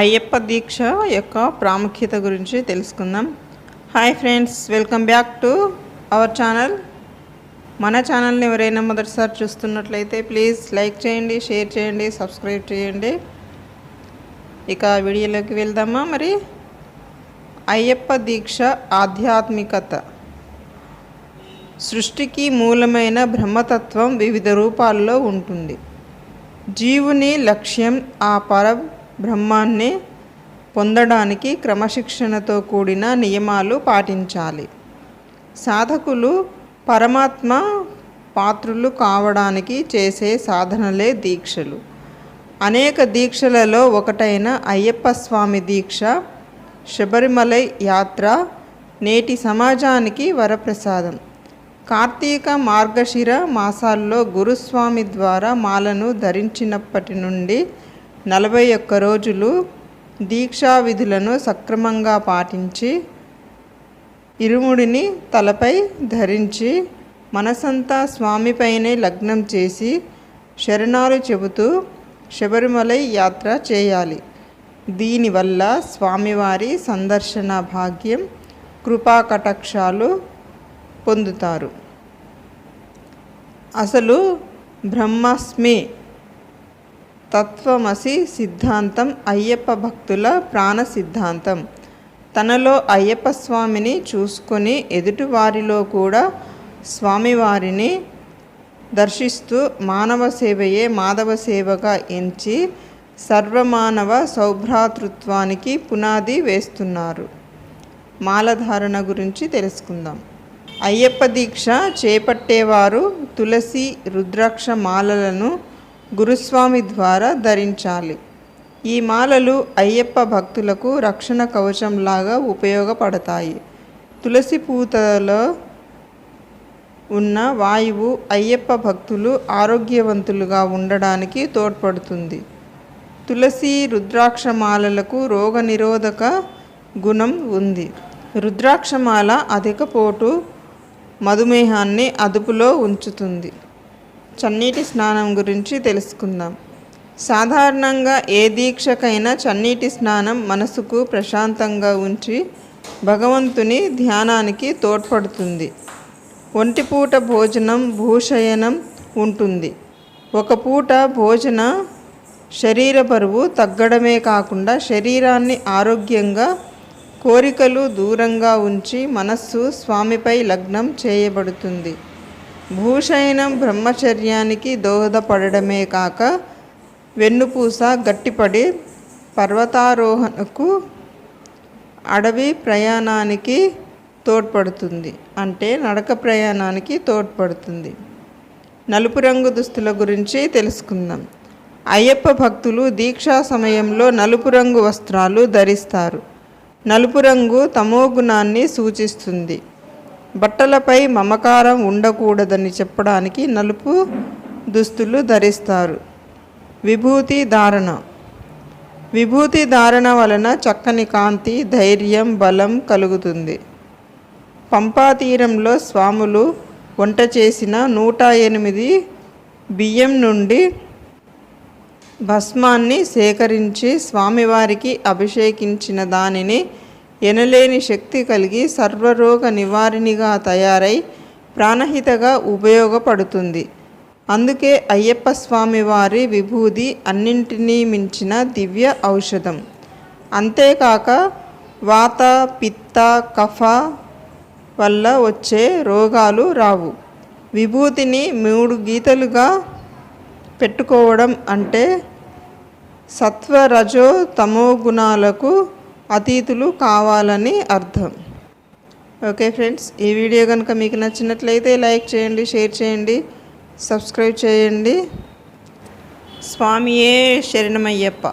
అయ్యప్ప దీక్ష యొక్క ప్రాముఖ్యత గురించి తెలుసుకుందాం. Hi friends welcome back to our channel మన ఛానల్ని ఎవరైనా మొదటిసారి చూస్తున్నట్లయితే ప్లీజ్ లైక్ చేయండి షేర్ చేయండి సబ్స్క్రైబ్ చేయండి. ఇక వీడియోలోకి వెళ్దామా మరి? అయ్యప్ప దీక్ష ఆధ్యాత్మికత. సృష్టికి మూలమైన బ్రహ్మతత్వం వివిధ రూపాల్లో ఉంటుంది. జీవుని లక్ష్యం ఆ పర బ్రహ్మాన్ని పొందడానికి క్రమశిక్షణతో కూడిన నియమాలు పాటించాలి. సాధకులు పరమాత్మ పాత్రులు కావడానికి చేసే సాధనలే దీక్షలు. అనేక దీక్షలలో ఒకటైన అయ్యప్ప స్వామి దీక్ష శబరిమలై యాత్ర నేటి సమాజానికి వరప్రసాదం. కార్తీక మార్గశిర మాసాల్లో గురుస్వామి ద్వారా మాలను ధరించినప్పటి నుండి నలభై ఒక్క రోజులు దీక్షా విధులను సక్రమంగా పాటించి ఇరుముడిని తలపై ధరించి మనసంతా స్వామిపైనే లగ్నం చేసి శరణాలు చెబుతూ శబరిమలై యాత్ర చేయాలి. దీనివల్ల స్వామివారి సందర్శన భాగ్యం కృపాకటాక్షాలు పొందుతారు. అసలు బ్రహ్మస్మి తత్వమసి సిద్ధాంతం అయ్యప్ప భక్తుల ప్రాణ సిద్ధాంతం. తనలో అయ్యప్ప స్వామిని చూసుకొని ఎదుటివారిలో కూడా స్వామివారిని దర్శిస్తూ మానవ సేవయే మాధవ సేవగా ఎంచి సర్వమానవ సౌభ్రాతృత్వానికి పునాది వేస్తున్నారు. మాలధారణ గురించి తెలుసుకుందాం. అయ్యప్ప దీక్ష చేపట్టేవారు తులసి రుద్రాక్ష మాలలను గురుస్వామి ద్వారా ధరించాలి. ఈ మాలలు అయ్యప్ప భక్తులకు రక్షణ కవచంలాగా ఉపయోగపడతాయి. తులసి పూతలో ఉన్న వాయువు అయ్యప్ప భక్తులు ఆరోగ్యవంతులుగా ఉండడానికి తోడ్పడుతుంది. తులసి రుద్రాక్షమాలలకు రోగనిరోధక గుణం ఉంది. రుద్రాక్షమాల అధిక పోటు మధుమేహాన్ని అదుపులో ఉంచుతుంది. చన్నీటి స్నానం గురించి తెలుసుకుందాం. సాధారణంగా ఏ దీక్షకైనా చన్నీటి స్నానం మనసుకు ప్రశాంతంగా ఉంచి భగవంతుని ధ్యానానికి తోడ్పడుతుంది. ఒంటిపూట భోజనం భూషయనం ఉంటుంది. ఒక పూట భోజన శరీర బరువు తగ్గడమే కాకుండా శరీరాన్ని ఆరోగ్యంగా కోరికలు దూరంగా ఉంచి మనస్సు స్వామిపై లగ్నం చేయబడుతుంది. భూషయనం బ్రహ్మచర్యానికి దోహదపడమే కాక వెన్నుపూస గట్టిపడి పర్వతారోహణకు అడవి ప్రయాణానికి తోడ్పడుతుంది. అంటే నడక ప్రయాణానికి తోడ్పడుతుంది. నలుపు రంగు దుస్తుల గురించి తెలుసుకుందాం. అయ్యప్ప భక్తులు దీక్షా సమయంలో నలుపు రంగు వస్త్రాలు ధరిస్తారు. నలుపు రంగు తమోగుణాన్ని సూచిస్తుంది. బట్టలపై మమకారం ఉండకూడదని చెప్పడానికి నలుపు దుస్తులు ధరిస్తారు. విభూతి ధారణ. విభూతి ధారణ వలన చక్కని కాంతి ధైర్యం బలం కలుగుతుంది. పంపాతీరంలో స్వాములు వంట చేసిన నూట ఎనిమిది బియ్యం నుండి భస్మాన్ని సేకరించి స్వామివారికి అభిషేకించిన దానిని ఎనలేని శక్తి కలిగి సర్వరోగ నివారిణిగా తయారై ప్రాణహితగా ఉపయోగపడుతుంది. అందుకే అయ్యప్ప స్వామి వారి విభూది అన్నింటినీ మించిన దివ్య ఔషధం. అంతేకాక వాత పిత్త కఫ వల్ల వచ్చే రోగాలు రావు. విభూతిని మూడు గీతలుగా పెట్టుకోవడం అంటే సత్వరజో తమో గుణాలకు అతీతులు కావాలని అర్థం. ఓకే ఫ్రెండ్స్ ఈ వీడియో కనుక మీకు నచ్చినట్లయితే లైక్ చేయండి షేర్ చేయండి సబ్స్క్రైబ్ చేయండి. స్వామియే శరణమయ్యప్ప.